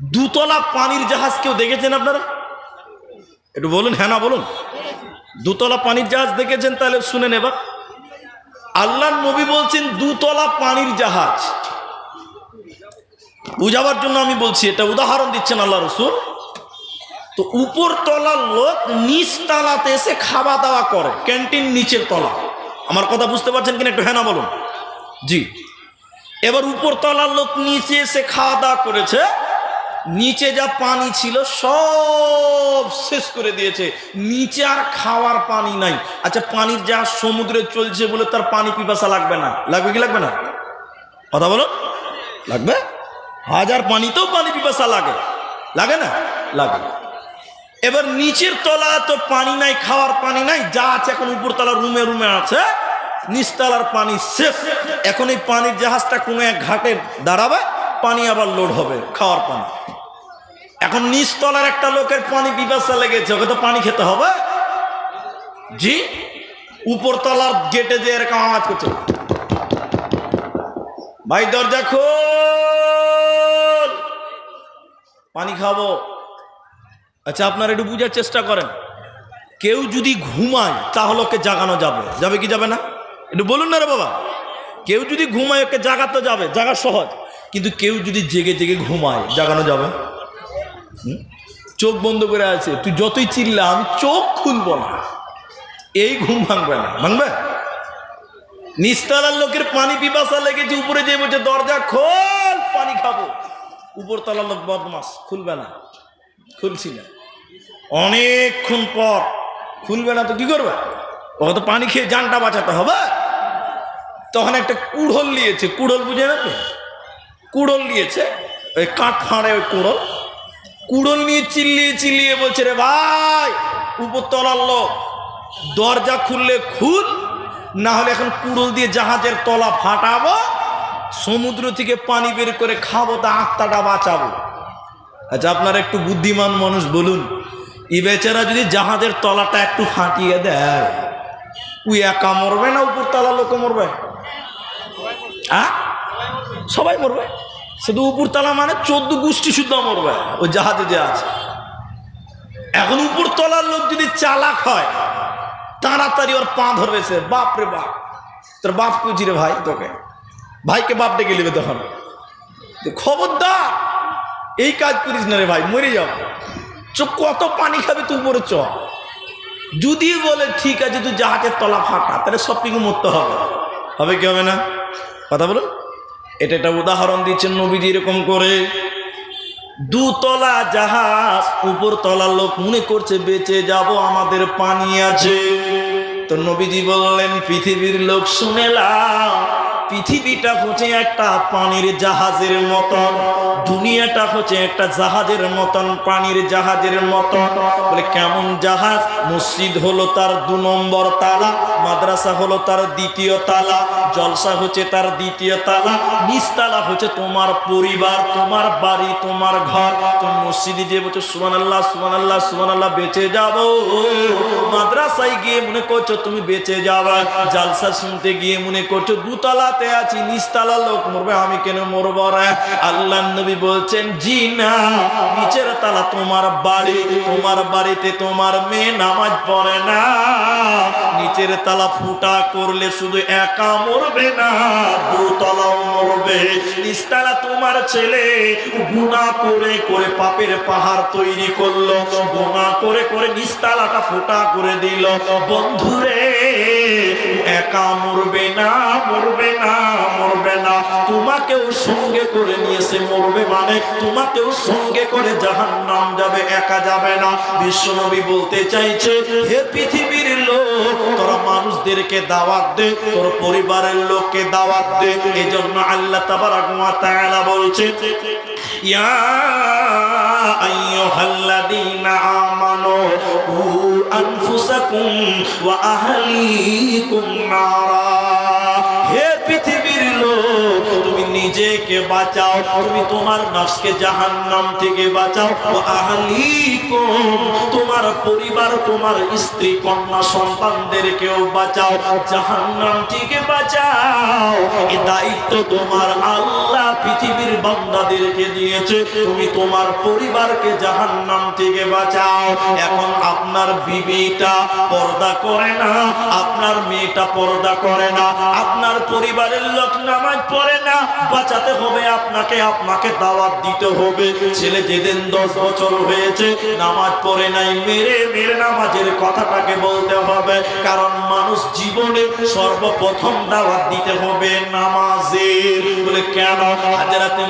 দুতলা পানির জাহাজ কেউ দেখেছেন আপনারা? একটু বলুন হ্যাঁ না বলুন। দুতলা পানির জাহাজ দেখেছেন তাহলে শুনে নেবা। আল্লাহ নবী বলছেন, দুতলা পানির জাহাজ। বুঝাবার জন্য আমি বলছি, এটা উদাহরণ দিচ্ছেন আল্লাহ রসুল। তো উপর তলার লোক নিচ তলাতে এসে খাওয়া দাওয়া করে, ক্যান্টিন নিচের তলা। আমার কথা বুঝতে পারছেন কিনা একটু হ্যাঁ না বলুন? জি। এবার উপর তলার লোক নিচে এসে খাওয়া দাওয়া করেছে নিচে যা পানি ছিল সব শেষ করে দিয়েছে। নিচে আর খাওয়ার পানি নাই। আচ্ছা পানির যা সমুদ্রে চলছে বলে তার পানি পিপাসা লাগবে না? লাগবে কি লাগবে না? কথা বলো লাগবে? হাজার পানিতেও পানি পিপাসা লাগে। লাগে না? লাগে। এবার নিচের তলা তো পানি নাই, খাওয়ার পানি নাই, যা আছে এখন উপর তলা রুমে রুমে আছে, নিচতলার পানি শেষ। এখন এই পানির জাহাজটা কোনো এক ঘাটে দাঁড়াবে, পানি আবার লোড হবে, খাওয়ার পানি। এখন নিচতলার একটা লোকের পানি পিপাসা লেগেছে, ওকে তো পানি খেতে হবে? জি? উপরতলার গেটে যে এরকম আওয়াজ করছে। ভাই, দরজা খোল! পানি খাব। আচ্ছা আপনারা একটু বুঝার চেষ্টা করেন। কেউ যদি ঘুমায়, তাহলে ওকে জাগানো যাবে। যাবে কি যাবে না? একটু বলুন না রে বাবা। কেউ যদি ঘুমায়, ওকে জাগাতে যাবে। জাগা সহজ। কিন্তু কেউ যদি জেগে জেগে ঘুমায়, জাগানো যাবে? চোখ বন্ধ করে আছে। তুই যতই চিল্লা, আমি চোখ খুলবো না। এই ঘুম ভাঙবে না। ভাঙবে? নিস্তালার লোকের পানি পিপাসা লেগেছে, উপরে যে বলছে, দরজা খোল, পানি খাব। উপর তলার লোক বদমাস, খুলবে না। খুলছি না। অনেকক্ষণ পর খুলবে না তো কি করবে? ওকে তো পানি খেয়ে জানটা বাঁচাতে হবে। তখন একটা কুড়োল নিয়েছে। কুড়োল বুঝে না? কুড়োল নিয়েছে। ওই কাঠ ফাঁড়ে ওই কুড়োল। কুড়োল নিয়ে চিল্লিয়ে চিল্লিয়ে বলছে, রে ভাই উপর তলার লোক, দরজা খুললে খুল না হলে এখন কুড়োল দিয়ে জাহাজের তলা ফাটাবো, সমুদ্র থেকে পানি বের করে খাব, তা আত্মাটা বাঁচাবো। আচ্ছা আপনারা একটু বুদ্ধিমান মানুষ বলুন ই বেচারা যদি জাহাজের তলাটা একটু ফাটিয়ে দেয়, উই একা মরবে না উপর তলা লোক মরবে? হ্যাঁ সবাই মরবে? শুধু উপরতলা মানে চোদ্দ গোষ্ঠী শুদ্ধ মরবে ওই জাহাজে যে আছে। এখন উপরতলার লোক যদি চালাক হয় তাড়াতাড়ি ওর পা ধরবে সে, বাপ রে বাপ। তোর বাপ কুচি রে ভাই তোকে। ভাইকে বাপ ডেকে নেবে তখন। খবরদার, এই কাজ করিস না রে ভাই, মরে যাও। চ কত পানি খাবে তুই উপরে চ। যদি বলে ঠিক আছে, তুই জাহাজের তলা ফাটা, তাহলে কিছু মরতে হবে। হবে কি হবে না? কথা বলুন। এটা একটা উদাহরণ দিচ্ছেন নবীজি এরকম করে। দুতলা জাহাজ উপর তলার লোক মনে করছে, বেঁচে যাব, আমাদের পানি আছে। তো নবীজি বললেন, পৃথিবীর লোক শুনেলাম পৃথিবীটা হচ্ছে একটা পানির জাহাজের মতন, দুনিয়াটা হচ্ছে একটা জাহাজের মতন, পানির জাহাজের মতন। বলে, কেমন জাহাজ? মসজিদ হলো তার দু নম্বর তালা মাদ্রাসা হলো তার দ্বিতীয় তালা, জলসা হচ্ছে তার দ্বিতীয় তালা, নিচতলা হচ্ছে তোমার পরিবার, তোমার বাড়ি, তোমার ঘর তুমি মসজিদে যে বলছো সুমান আল্লাহ সুমান আল্লাহ সুমান আল্লাহ বেঁচে যাব। মাদ্রাসায় গিয়ে মনে করছ তুমি বেঁচে যাবা, জালসা শুনতে গিয়ে মনে করছ দুতলাতে আছি, নিচতলা লোক মরবে, আমি কেন মরবো আল্লাহ নবী বলছেন, জি না, নিচের তালা তোমার বাড়ি, তোমার বাড়িতে তোমার মেয়ে নামাজ পড়ে না, নিচের তালা ফুটা করলে শুধু একা মরবে না, দুতলাও মরবে। নিচতলা তোমার ছেলে গুণা করে করে পাপের পাহাড় তৈরি করল, গুণা করে করে নিচতলাটা ফুটা করে দিল। বন্ধুরে, একা মরবে না মরবে না মরবে না। তোমাকেও সঙ্গে করে নিয়েছে মরবে মানে তোমাকেও সঙ্গে করে জাহান নাম যাবে, একা যাবে না। বিশ্বনবী বলতে চাইছে, হে পৃথিবীর লোক, তোরা মানুষদেরকে দাওয়াত দে, তোর পরিবারের লোককে দাওয়াত দে। এজন্য আল্লাহ তাবারাক ওয়া তাআলা বলছে, ইয়া আইয়ুহাল্লাযীনা আমানু কু আনফুসাকুম ওয়া আহলিকুম নারা। হে পৃথিবীর লোক নিজেকে বাঁচাও, তুমি তোমার নফসকে জাহান্নাম থেকে বাঁচাও। আহলিকুম, তোমার পরিবার, তোমার স্ত্রী, কন্যা সন্তানদেরকেও বাঁচাও, জাহান্নাম থেকে বাঁচাও। এই দায়িত্ব তোমার আল্লাহ পৃথিবীর বান্দাদেরকে দিয়েছে, তুমি তোমার পরিবারকে জাহান্নাম থেকে বাঁচাও। এখন আপনার বিবিটা পর্দা করে না, আপনার মেয়েটা পর্দা করে না, আপনার পরিবারের লোক নামাজ পড়ে না বাঁচাতে হবে, আপনাকে আপনাকে দাওয়াত দিতে হবে। ছেলে যেদিন দশ বছর হয়েছে, নামাজ পড়ে নাই, মেরে মেরে নামাজের কথাটাকে বলতে হবে। কারণ মানুষ জীবনে সর্বপ্রথম দাওয়াত দিতে হবে নামাজের। বলে, কেন? হাজারাতে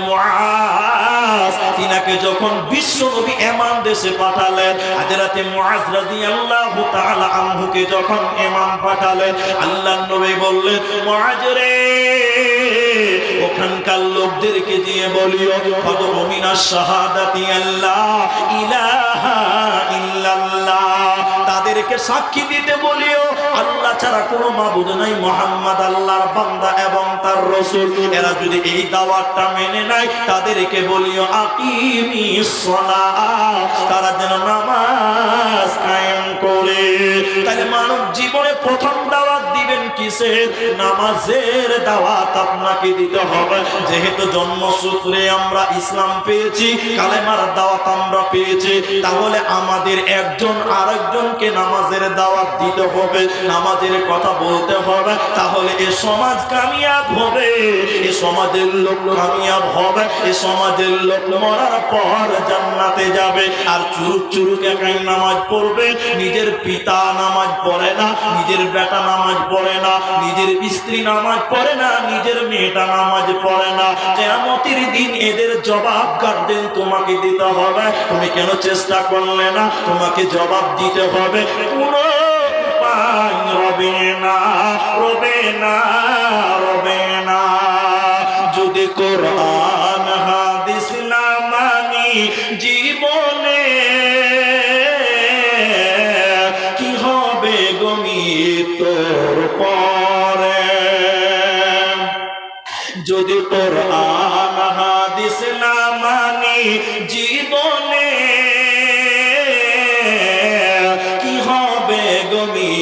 তিনাকে যখন বিশ্ব নবী এমান দেশে পাঠালেন, হাজারাতে তাআলা আনহুকে যখন এমান পাঠালেন আল্লাহ নবী বললেন, মুআজ রে ওখানকার লোকদেরকে দিয়ে বলিও কত মিনা শাহাদাতি আল্লাহ, ইলাহা ইল্লাল্লাহ। তাদেরকে সাক্ষী দিতে বলিও, আল্লাহ ছাড়া কোনো মাবুদ নাই, মোহাম্মদ আল্লাহর বান্দা এবং তার রসুল। এরা যদি এই দাওয়াতটা মেনে নেয়, তাদেরকে বলিও, আকিমি তারা যেন নামাজ কায়েম করে। তাহলে মানব জীবনে প্রথম দাওয়াত কিসে নামাজের দাওয়াত আপনাকে দিতে হবে। যেহেতু জন্মসূত্রে আমরা ইসলাম পেয়েছি, কালেমার দাওয়াত আমরা পেয়েছি, তাহলে আমাদের একজন আরেকজনকে নামাজের দাওয়াত দিতে হবে, নামাজের কথা বলতে হবে। তাহলে এ সমাজ কামিয়াব হবে, এ সমাজের লোক কামিয়াব হবে, এ সমাজের লোক মরার পর জান্নাতে যাবে। আর চুরুক চুরুক একাই নামাজ পড়বে, নিজের পিতা নামাজ পড়ে না, নিজের বেটা নামাজ পড়ে না নিজের স্ত্রী নামাজ পড়ে না, নিজের মেয়েটা নামাজ পড়ে না। কেমতির দিন এদের জবাব গার্ডেন তোমাকে দিতে হবে? তুমি কেন চেষ্টা করলে না? তোমাকে জবাব দিতে হবে। কোনো রবে না রবে না রবে না। যদি কোরআন, হাদিস না মানি, জীবনে কি হবে গমি কোরআন হাদিস না মানি জীবনে। কি হবে গমি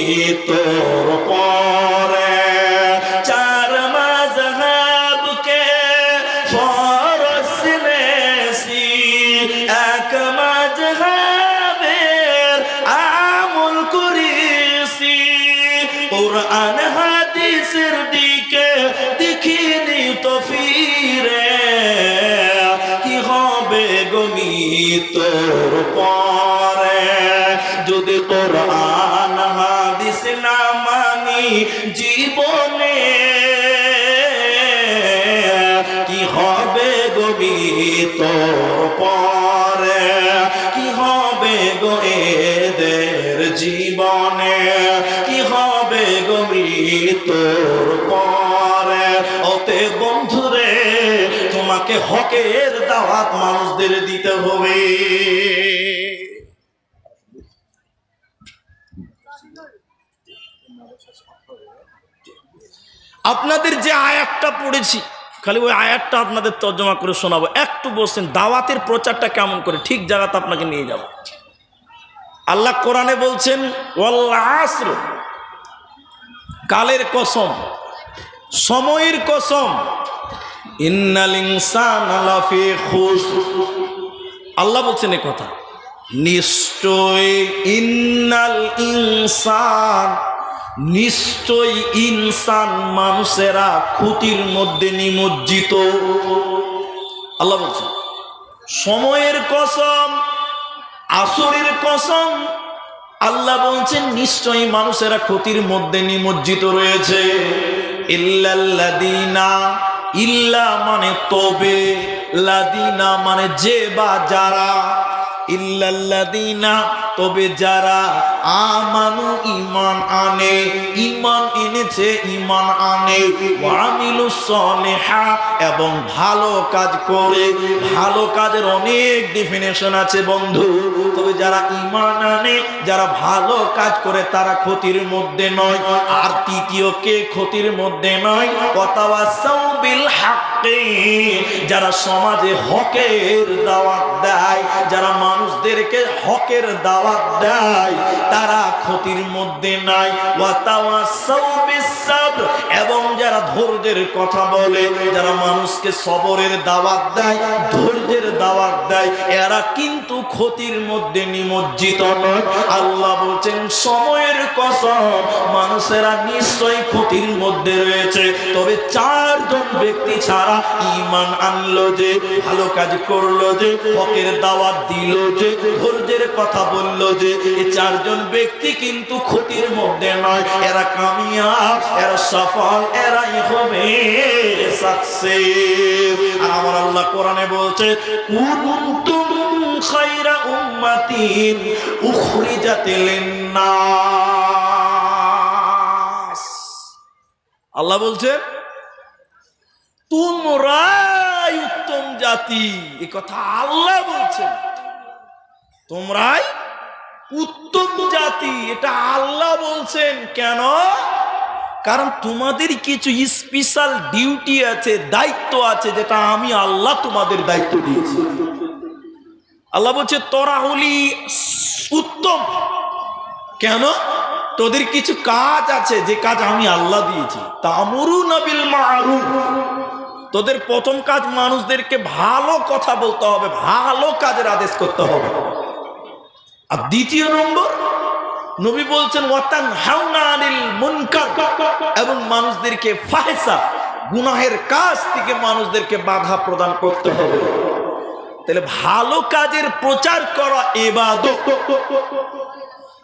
তোর পরে যদি কোরআন, হাদিস না মানি জীবনে, কি হবে গবি তোর পরে? কি হবে গো এদের জীবনে? কি হবে গবি তোর পরে? তোমাকে হকের দাওয়াত মানুষদের দিতে হবে। আপনাদের যে আয়াতটা পড়েছি, খালি ওই আয়াতটা আপনাদের তর্জমা করে শোনাবো। একটু বলছেন দাওয়াতের প্রচারটা কেমন করে? ঠিক জায়গাতে আপনাকে নিয়ে যাব। আল্লাহ কোরআনে বলছেন ওয়াল্লাহ আসর কালের কসম, সময়ের কসম ইন্নাল ইনসানা লাফি খুসর আল্লাহ বলছেন এ কথা। নিশ্চয় ইন্নাল ইনসান, নিশ্চয় ইনসান মানুষেরা ক্ষতির মধ্যে নিমজ্জিত। আল্লাহ বলছেন, সময়ের কসম, আসরের কসম, আল্লাহ বলছেন নিশ্চয়ই মানুষেরা ক্ষতির মধ্যে নিমজ্জিত রয়েছে। ইল্লাল্লাদিনা ইল্লা মানে তবে লাদিনা মানে যে বা যারা। ইল্লাল্লাযীনা, তবে যারা আমানু ঈমান আনে, ঈমান এনেছে, ঈমান আনে ওয়ামিলুস সলিহা, এবং ভালো কাজ করে, ভালো কাজের অনেক ডেফিনেশন আছে বন্ধু। তবে যারা ঈমান আনে, যারা ভালো কাজ করে, তারা ক্ষতির মধ্যে নয়। আর তৃতীয় কে ক্ষতির মধ্যে নয়? ওয়াতাওয়াসাউ বিল হাক্কি যারা সমাজে হকের দাওয়াত দেয়, যারা মানুষদেরকে হকের দাওয়াত দেয়। তারা ক্ষতির মধ্যে নাই। এবং ধৈর্যের কথা বলে, যারা মানুষকে সবরের দাওয়াত দেয়, ধৈর্যের দাওয়াত দেয়, এরা কিন্তু ক্ষতির মধ্যে নিমজ্জিত আল্লাহ বলছেন, সময়ের কসম, মানুষেরা নিশ্চয়ই ক্ষতির মধ্যে রয়েছে। তবে চারজন ব্যক্তি ছাড়া ইমান আনলো যে, ভালো কাজ করল যে, হকের দাওয়াত দিল যে, ধৈর্যের কথা বলল যে এই চারজন ব্যক্তি কিন্তু ক্ষতির মধ্যে নয়। এরা কামিয়া এরা সফল আমার আল্লাহ কোরআনে বলছে আল্লাহ বলছেন তোমরাই উত্তম জাতি। এ কথা আল্লাহ বলছেন। তোমরাই উত্তম জাতি। এটা আল্লাহ বলছেন। কেন? কারণ তোমাদের কিছু স্পেশাল ডিউটি আছে, দায়িত্ব আছে, যেটা আমি আল্লাহ তোমাদের দায়িত্ব দিয়েছি। আল্লাহ বলছে, তোরা হলি উত্তম। কেন? তোদের কিছু কাজ আছে, যে কাজ আমি আল্লাহ দিয়েছি। তামরু নবিল মারু তোদের প্রথম কাজ মানুষদেরকে ভালো কথা বলতে হবে, ভালো কাজের আদেশ করতে হবে। আর দ্বিতীয় নম্বর নবী বলছেন, ওয়াতান হাওনা মুনকার। এবং মানুষদেরকে ফাহেসা গুনাহের কাজ থেকে মানুষদেরকে বাধা প্রদান করতে হবে। তাহলে ভালো কাজের প্রচার করা এবাদত।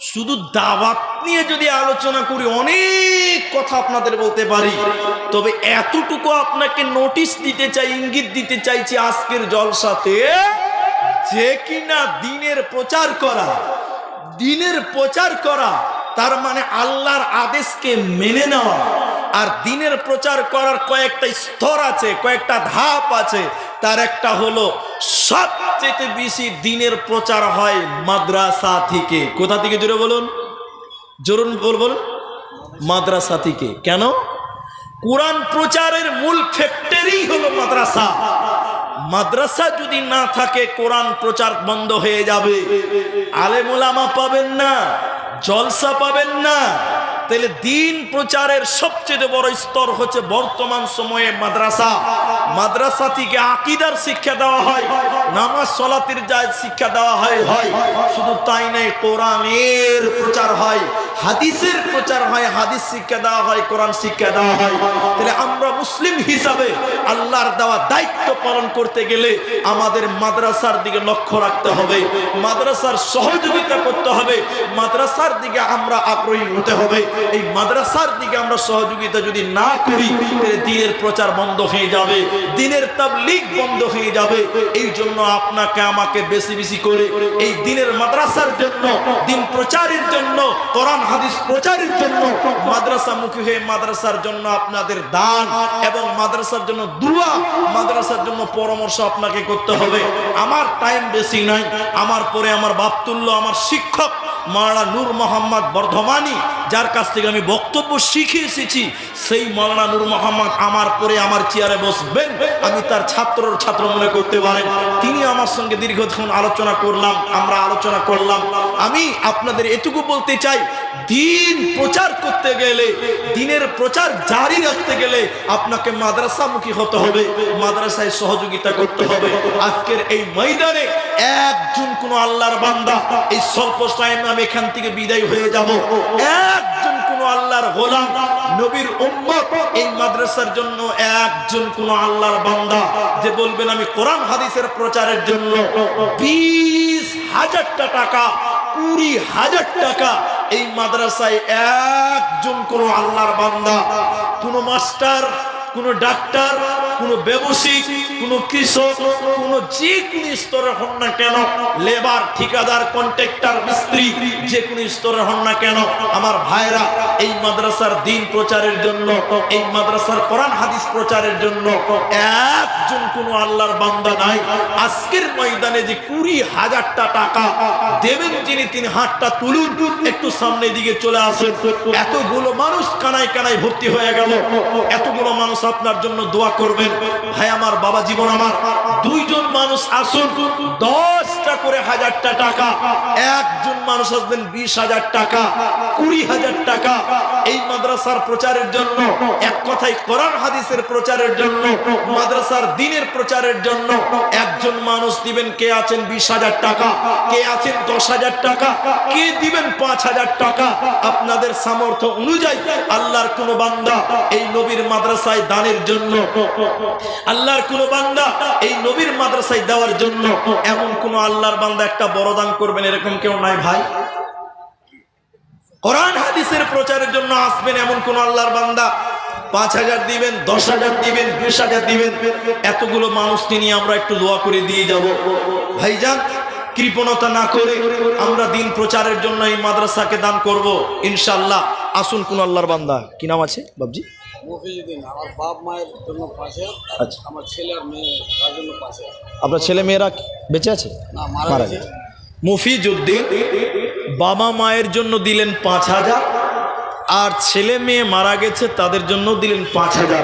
শুধু দাওয়াত নিয়ে যদি আলোচনা করি, অনেক কথা আপনাদের বলতে পারি। তবে এতটুকু আপনাকে নোটিশ দিতে চাই, ইঙ্গিত দিতে চাইছি আজকের জলসাতে, যে কিনা দিনের প্রচার করা দিনের প্রচার করা, তার মানে আল্লাহর আদেশকে মেনে নেওয়া। আর দিনের প্রচার করার কয়েকটা স্তর আছে, কয়েকটা ধাপ আছে। তার একটা হলো, সবচেয়ে বেশি দিনের প্রচার হয় মাদ্রাসা থেকে। কোথা থেকে জুড়ে বলুন? জরুন বল বলুন মাদ্রাসা থেকে। কেন? কোরআন প্রচারের মূল ফ্যাক্টরি হলো মাদ্রাসা। মাদ্রাসা যদি না থাকে, কোরআন প্রচার বন্ধ হয়ে যাবে। আলেমুলামা পাবেন না, জলসা পাবেন না। তাহলে দিন প্রচারের সবচেয়ে বড় স্তর হচ্ছে বর্তমান সময়ে মাদ্রাসা। মাদ্রাসা থেকে আকিদার শিক্ষা দেওয়া হয়, নামাজ সলাতের যা শিক্ষা দেওয়া হয় হয়। শুধু তাই নয়, কোরআনের প্রচার হয়, হাদিসের প্রচার হয়, হাদিস শিক্ষা দেওয়া হয়, কোরআন শিক্ষা দেওয়া হয়। তাহলে আমরা মুসলিম হিসাবে আল্লাহর দেওয়া দায়িত্ব পালন করতে গেলে আমাদের মাদ্রাসার দিকে লক্ষ্য রাখতে হবে, মাদ্রাসার সহযোগিতা করতে হবে, মাদ্রাসার দিকে আমরা আগ্রহী হতে হবে। এই মাদ্রাসার দিকে আমরা সহযোগিতা যদি না করি, তাহলে দিনের প্রচার বন্ধ হয়ে যাবে, দিনের তাবলিগ বন্ধ হয়ে যাবে। এই জন্য আপনাকে আমাকে বেশি বেশি করে এই দিনের মাদ্রাসার জন্য, দিন প্রচারের জন্য, কোরআন, হাদিস প্রচারের জন্য, মাদ্রাসামুখী হয়ে মাদ্রাসার জন্য আপনাদের দান এবং মাদ্রাসার জন্য দুয়া, মাদ্রাসার জন্য পরামর্শ আপনাকে করতে হবে। আমার টাইম বেশি নাই, আমার পরে আমার বাপতুল্য, আমার শিক্ষক মাওলানা নূর মোহাম্মদ বর্ধমানী যার কাছ থেকে আমি বক্তব্য শিখে এসেছি, সেই মাওলানা নূর মোহাম্মদ আমার পরে আমার চেয়ারে বসবেন, আমি তার ছাত্রর ছাত্র মনে করতে পারেন। তিনি আমার সঙ্গে দীর্ঘক্ষণ আলোচনা করলাম, আমরা আলোচনা করলাম। আমি আপনাদের এটুকু বলতে চাই, দিন প্রচার করতে গেলে, দিনের প্রচার জারি রাখতে গেলে আপনাকে মাদ্রাসামুখী হতে হবে, মাদ্রাসায় সহযোগিতা করতে হবে। আজকের এই ময়দানে একজন কোন আল্লাহর বান্দা, এই স্বল্প টাইম আমি এখান থেকে বিদায় হয়ে যাব। একজন কোন আল্লাহর গোলাম, নবীর উম্মত এই মাদ্রাসার জন্য একজন কোন আল্লাহর বান্দা। যে বলবেন আমি কোরআন হাদিসের প্রচারের জন্য বিশ হাজারটা টাকা, কুড়ি হাজার টাকা এই মাদ্রাসায় একজন কোন আল্লাহর বান্দা। কোন মাস্টার, কোন ডাক্তার কোনো ব্যবসায়িক কোনো কৃষক, কোনো যে কোনো স্তরের হন না কেন, লেবার, ঠিকাদার, কন্ট্রাক্টর, মিস্ত্রি, যে কোনো স্তরের হন না কেন, আমার ভাইরা এই মাদ্রাসার দিন প্রচারের জন্য, এই মাদ্রাসার কোরআন হাদিস প্রচারের জন্য একজন কোনো আল্লাহর বান্দা নাই। আজকের ময়দানে যে কুড়ি হাজারটা টাকা দেবেন যিনি, তিনি হাতটা তুলুন, একটু সামনের দিকে চলে আসেন। এতগুলো মানুষ কানায় কানায় ভর্তি হয়ে গেল। এতগুলো মানুষ আপনার জন্য দোয়া করবেন। ভাই আমার বাবা জীবন আমার। দুইজন মানুষ আসুন, দশটা করে হাজারটা টাকা। একজন মানুষ আসবেন বিশ হাজার টাকা, কুড়ি হাজার টাকা। এই মাদ্রাসার প্রচারের জন্য, এক কথায় কোরআন হাদিসের প্রচারের জন্য, মাদ্রাসার দিনের প্রচারের জন্য একজন মানুষ দিবেন, কে আছেন বিশ হাজার টাকা, কে আছেন দশ হাজার টাকা, কে দিবেন পাঁচ হাজার টাকা। আপনাদের সামর্থ্য অনুযায়ী আল্লাহর কোন বান্দা এই নবীর মাদ্রাসায় দানের জন্য আল্লাহর কোন বান্দা এই নবীর মাদ্রাসায় দেওয়ার জন্য এমন কোন আল্লাহর বান্দা একটা বড় দান করবেন এরকম কেউ নাই ভাই? কোরআন হাদিসের প্রচারের জন্য আসবেন এমন কোন আল্লাহর বান্দা? পাঁচ হাজার দিবেন, দশ হাজার দিবেন, বিশ হাজার দিবেন। এতগুলো মানুষকে নিয়ে আমরা একটু দোয়া করে দিয়ে যাব। ভাইজান, কৃপণতা না করে আমরা দিন প্রচারের জন্য এই মাদ্রাসাকে দান করব ইনশাল্লাহ আসুন কোন আল্লাহর বান্দা। কি নাম আছে বাবজি মফিজুদ্দিন আমার বাপ মায়ের জন্য পাশে আচ্ছা। আমার ছেলে আর মেয়ে তার জন্য পাশে। আপনার ছেলে মেয়েরা বেঁচে আছে? না মারা গেছে। মুফিজুদ্দিন বাবা মায়ের জন্য দিলেন পাঁচ হাজার আর ছেলে মেয়ে মারা গেছে তাদের জন্য দিলেন পাঁচ হাজার।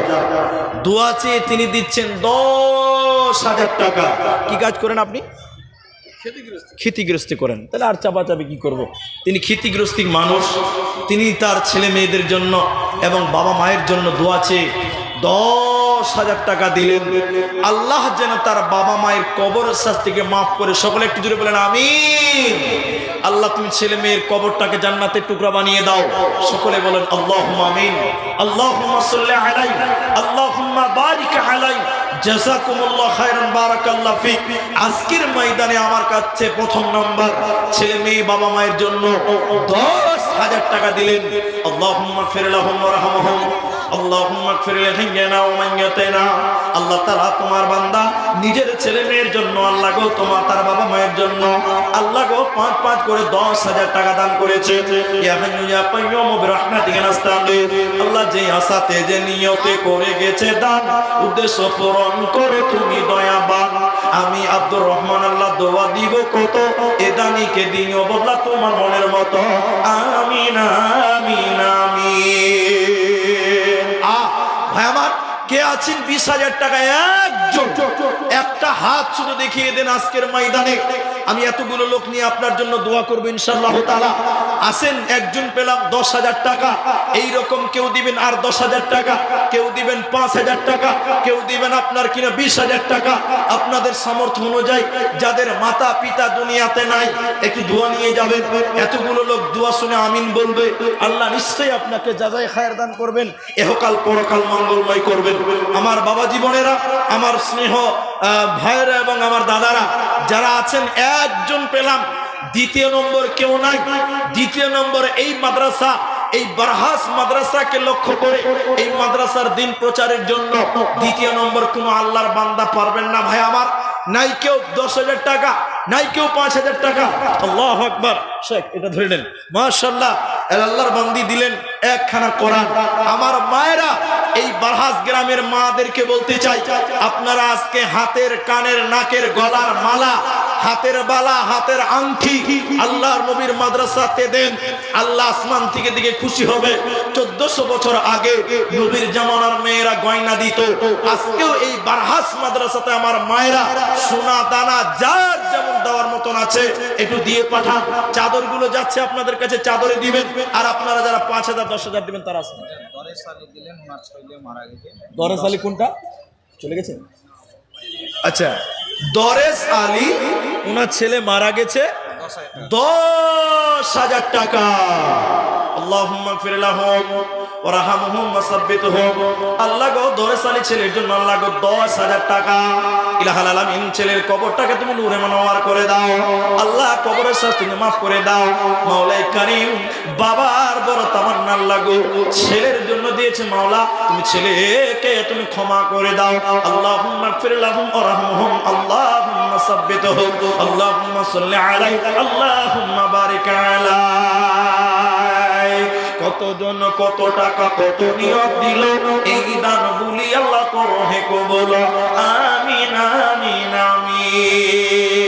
দোয়া চেয়ে তিনি দিচ্ছেন দশ হাজার টাকা। কি কাজ করেন আপনি? ক্ষতিগ্রস্ত। করেন। তাহলে আর চাপাচাপি কি করব। তিনি ক্ষতিগ্রস্ত মানুষ, তিনি তার ছেলে মেয়েদের জন্য এবং বাবা মায়ের জন্য দোয়া চেয়ে দশ হাজার টাকা দিলেন। আল্লাহ যেন তার বাবা মায়ের কবর শাস্তিকে মাফ করে সকলে একটু জুড়ে বলেন আমি আল্লাহ, তুমি ছেলে মেয়ের কবরটাকে জান্নাতের টুকরা বানিয়ে দাও। সকলে বলেন আল্লাহ আমিন। আল্লাহ আল্লাহ জাযাকুমুল্লাহ খায়রান বারাকাল্লাহ ফিক। আজকের ময়দানে আমার কাছে প্রথম নাম্বার, ছেলে মেয়ে বাবা মায়ের জন্য দশ হাজার টাকা দিলেন। আল্লাহুম্মা ফির লাহুম ওয়ারহামহুম আল্লাহুম্মা ফির লিহিনা ওয়া আল্লাহ তোমার বান্দা, নিজের ছেলে মেয়ের জন্য, আল্লাহ তোমার তার বাবা মায়ের জন্য, আল্লাহ গো পাঁচ পাঁচ করে দশ হাজার টাকা দান করেছে। যে করে গেছে উদ্দেশ্য পূরণ করে তুমি দয়াবান। আমি আব্দুর রহমান, আল্লাহ দোয়া দিব কত? এ দানিকে দিও বদলা তোমার মনের মতো। আমিন আমিন আছেন বিশ হাজার টাকা একজন। একটা হাত শুধু দেখিয়ে দেন আজকের ময়দানে। আমি এতগুলো লোক নিয়ে আপনার জন্য দোয়া করব ইনশাল্লাহ তালা আসেন, একজন পেলাম দশ হাজার টাকা। এই রকম কেউ দিবেন আর দশ হাজার টাকা, কেউ দিবেন পাঁচ হাজার টাকা, কেউ দিবেন আপনার কিনা বিশ হাজার টাকা। আপনাদের সামর্থ্য অনুযায়ী যাদের মাতা পিতা দুনিয়াতে নাই, একটু দোয়া নিয়ে যাবেন। এতগুলো লোক দোয়া শুনে আমিন বলবে, আল্লাহ নিশ্চয়ই আপনাকে যাজাই খায়ের দান করবেন, এহকাল পরকাল মঙ্গলময় করবেন। আমার বাবা জীবনেরা, আমার স্নেহ ভাইয়েরা এবং আমার দাদারা, যারা আছেন, একজন পেলাম দ্বিতীয় নম্বর কেউ নাই। দ্বিতীয় নম্বর এই মাদ্রাসা, এই বারহাস মাদ্রাসাকে লক্ষ্য করে এই মাদ্রাসার দিন প্রচারের জন্য দ্বিতীয় নম্বর কোনো আল্লাহর বান্দা পারবেন না ভাই আমার। নাই কেউ দশ হাজার টাকা, নাই কেউ পাঁচ হাজার টাকা। আল্লাহ আকবর। শেখ, এটা ধরে নেন। মাশাল্লাহ আল্লাহর বান্দি দিলেন একখানা কোরআন। আমার মায়েরা এই বারহাস গ্রামের মাদেরকে বলতে চাই, আপনারা আজকে হাতের কানের নাকের গলার মালা, হাতের বালা, হাতের আংটি আল্লাহর নবীর মাদ্রাসাতে দেন। আল্লাহ আসমান থেকে দিকে খুশি হবে। চোদ্দশো বছর আগে নবীর জামানার মেয়েরা গয়না দিত। আজকেও এই বারহাস মাদ্রাসাতে আমার মায়েরা সোনা, দানা, যার যেমন দেওয়ার মতন আছে, একটু দিয়ে পাঠান। চাদরগুলো যাচ্ছে আপনাদের কাছে, চাদরে দিবেন। আর আপনারা যারা পাঁচ হাজার দশ হাজার দেবেন তারা আসেন। দরেশ আলী কোনটা? চলে গেছে? আচ্ছা দরেশ আলী ওনার ছেলে মারা গেছে দশ হাজার টাকা। দশ হাজার ওয়াসাব্বিতহুম। আল্লাহ গো আলী ছেলের জন্য আল্লাহ গো টাকা। ইলাহাল আলামিন, ছেলের কবরটাকে করে দাও। আল্লাহ কবরের শাস্তিকে মাফ করে দাও। মাওলাই কারিম, বাবার বড় তামান্না আল্লাহ গো, ছেলের জন্য দিয়েছে মাওলা। তুমি ছেলেকে তুমি ক্ষমা করে দাও। আল্লাহুম্মা ফির লাহুম ওয়ারহামহুম। আল্লাহুম্মা সাব্বিতহুম। আল্লাহুম্মা সাল্লি আলাইহি আল্লাহুম্মা আলাইহি কতজন কত টাকা, কত নিয়োগ দিল? এই দান গুলি আল্লাহ করো হে কবল। আমিন আমিন আমিন।